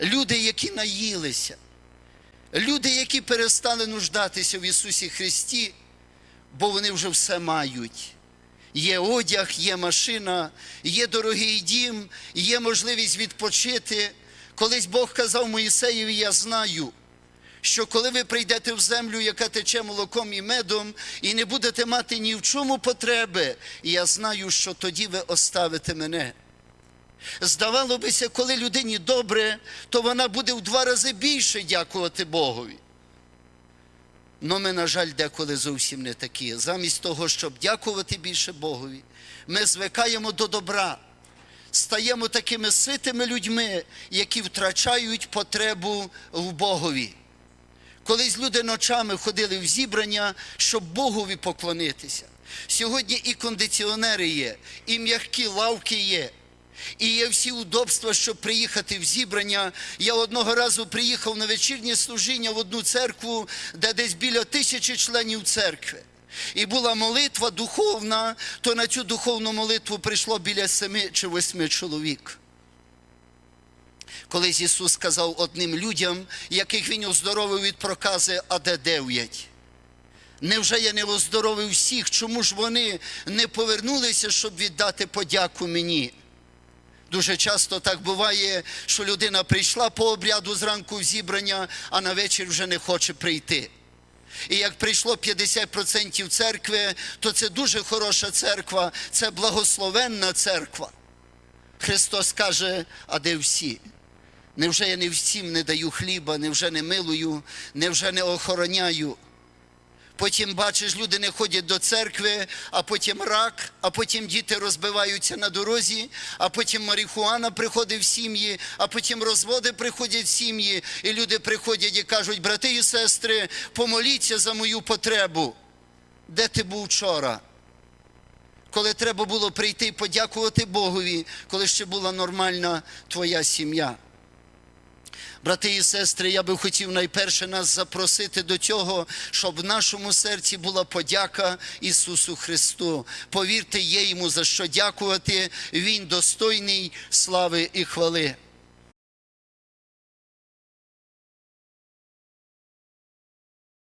люди, які наїлися, люди, які перестали нуждатися в Ісусі Христі, бо вони вже все мають. Є одяг, є машина, є дорогий дім, є можливість відпочити. Колись Бог казав Моїсеєві, я знаю, що коли ви прийдете в землю, яка тече молоком і медом, і не будете мати ні в чому потреби, я знаю, що тоді ви оставите мене. Здавало бися, коли людині добре, то вона буде в два рази більше дякувати Богові. Но ми, на жаль, деколи зовсім не такі. Замість того, щоб дякувати більше Богові, ми звикаємо до добра, стаємо такими ситими людьми, які втрачають потребу в Богові. Колись люди ночами ходили в зібрання, щоб Богові поклонитися. Сьогодні і кондиціонери є, і м'які лавки є, і є всі удобства, щоб приїхати в зібрання. Я одного разу приїхав на вечірнє служіння в одну церкву, де десь біля тисячі членів церкви. І була молитва духовна, то на цю духовну молитву прийшло біля семи чи восьми чоловік. Колись Ісус сказав одним людям, яких Він оздоровив від прокази, а де дев'ять. Невже я не оздоровив всіх? Чому ж вони не повернулися, щоб віддати подяку мені? Дуже часто так буває, що людина прийшла по обряду зранку зібрання, а на вечір вже не хоче прийти. І як прийшло 50% церкви, то це дуже хороша церква, це благословенна церква. Христос каже, а де всі? Невже я не всім не даю хліба, невже не милую, невже не охороняю? Потім бачиш, люди не ходять до церкви, а потім рак, а потім діти розбиваються на дорозі, а потім марихуана приходить в сім'ї, а потім розводи приходять в сім'ї, і люди приходять і кажуть, брати і сестри, помоліться за мою потребу. Де ти був вчора? Коли треба було прийти і подякувати Богові, коли ще була нормальна твоя сім'я. Брати і сестри, я би хотів найперше нас запросити до цього, щоб в нашому серці була подяка Ісусу Христу. Повірте, є йому за що дякувати. Він достойний слави і хвали.